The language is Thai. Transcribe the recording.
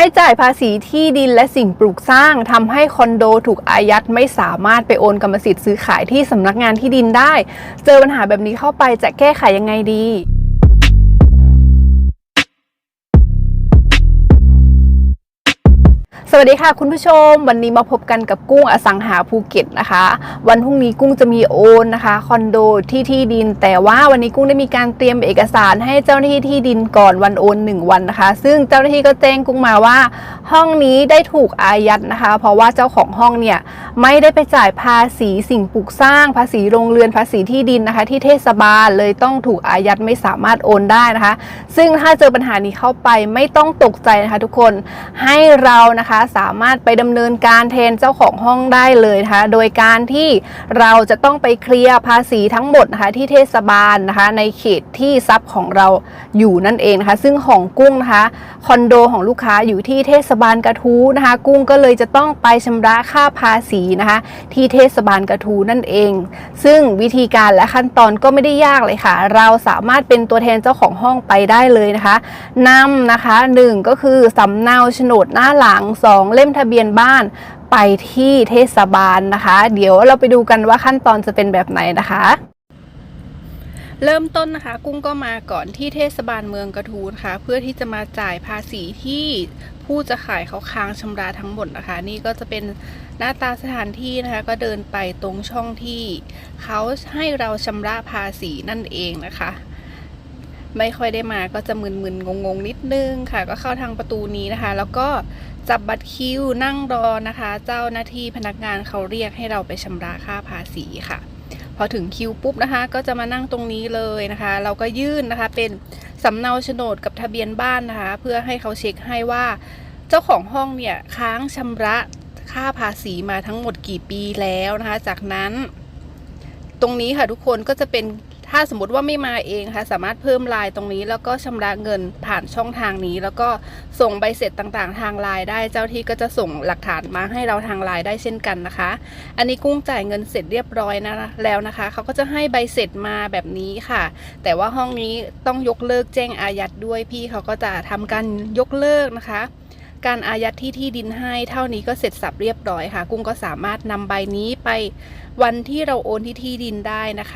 ไม่จ่ายภาษีที่ดินและสิ่งปลูกสร้างทำให้คอนโดถูกอายัดไม่สามารถไปโอนกรรมสิทธิ์ซื้อขายที่สำนักงานที่ดินได้ เจอปัญหาแบบนี้เข้าไปจะแก้ไขยังไงดี วัสดีค่ะคุณผู้ชม วันนี้มาพบกันกับกุ้งอสังหาภูเก็ตนะคะ วันพรุ่งนี้กุ้งจะมีโอนนะคะคอนโดที่ที่ดิน แต่ว่าวันนี้กุ้งได้มีการเตรียมเอกสารให้เจ้าหน้าที่ที่ดินก่อนวันโอนหนึ่งวันนะคะ ซึ่งเจ้าหน้าที่ก็แจ้งกุ้งมาว่า ห้องนี้ได้ถูกอายัดนะคะ เพราะว่าเจ้าของห้องเนี่ยไม่ได้ไปจ่ายภาษีสิ่งปลูกสร้าง ภาษีโรงเรือนภาษีที่ดินนะคะ ที่เทศบาลเลยต้องถูกอายัดไม่สามารถโอนได้นะคะ ซึ่งถ้าเจอปัญหานี้เข้าไปไม่ต้องตกใจนะคะทุกคนให้เรานะคะสามารถไปดำเนินการแทนเจ้าของห้องได้เลยนะคะ โดยการที่เราจะต้องไปเคลียร์ภาษีทั้งหมดนะคะที่เทศบาลนะคะ ในเขตที่ทรัพย์ของเราอยู่นั่นเองนะคะ ซึ่งของกุ้งนะคะคอนโดของลูกค้าอยู่ที่เทศบาลกระทู้นะคะ กุ้งก็เลยจะต้องไปชำระค่าภาษีนะคะ ที่เทศบาลกระทู้นั่นเอง ซึ่งวิธีการและขั้นตอนก็ไม่ได้ยากเลยค่ะ เราสามารถเป็นตัวแทนเจ้าของห้องไปได้เลยนะคะนำนะคะหนึ่งก็คือสำเนาโฉนดหน้าหลังสองเล่มทะเบียนบ้านไปที่เทศบาลนะคะ เดี๋ยวเราไปดูกันว่าขั้นตอนจะเป็นแบบไหนนะคะ เริ่มต้นนะคะ กุ้งก็มาก่อนที่เทศบาลเมืองกระทูนะคะเพื่อที่จะมาจ่ายภาษีที่ผู้จะขายเขาค้างชำระทั้งหมดนะคะ นี่ก็จะเป็นหน้าตาสถานที่นะคะ ก็เดินไปตรงช่องที่เขาให้เราชำระภาษีนั่นเองนะคะ ไม่ค่อยได้มาก็จะมึนๆงงๆนิดนึงค่ะ ก็เข้าทางประตูนี้นะคะ แล้วก็จับบัตรคิวนั่งรอนะคะ เจ้าหน้าที่พนักงานเขาเรียกให้เราไปชำระค่าภาษีค่ะ พอถึงคิวปุ๊บนะคะ ก็จะมานั่งตรงนี้เลยนะคะ เราก็ยื่นนะคะเป็นสำเนาโฉนดกับทะเบียนบ้านนะคะ เพื่อให้เขาเช็คให้ว่าเจ้าของห้องเนี่ยค้างชำระค่าภาษีมาทั้งหมดกี่ปีแล้วนะคะ จากนั้น ตรงนี้ค่ะทุกคนก็จะเป็น ถ้าสมมติว่าไม่มาเองค่ะสามารถเพิ่มไลน์ตรงนี้ แล้วก็ชำระเงินผ่านช่องทางนี้ แล้วก็ส่งใบเสร็จต่างๆ ทางไลน์ได้เจ้าที่ก็จะส่งหลักฐานมาให้เราทางไลน์ได้เช่นกันนะคะ อันนี้กุ้งจ่ายเงินเสร็จเรียบร้อยนะแล้วนะคะเขาก็จะให้ใบเสร็จมาแบบนี้ค่ะ แต่ว่าห้องนี้ต้องยกเลิกแจ้งอายัดด้วยพี่เขาก็จะทำการยกเลิกนะคะการอายัดที่ที่ดินให้เท่านี้ก็เสร็จสับเรียบร้อยค่ะ กุ้งก็สามารถนำใบนี้ไปวันที่เราโอนที่ที่ดินได้นะคะ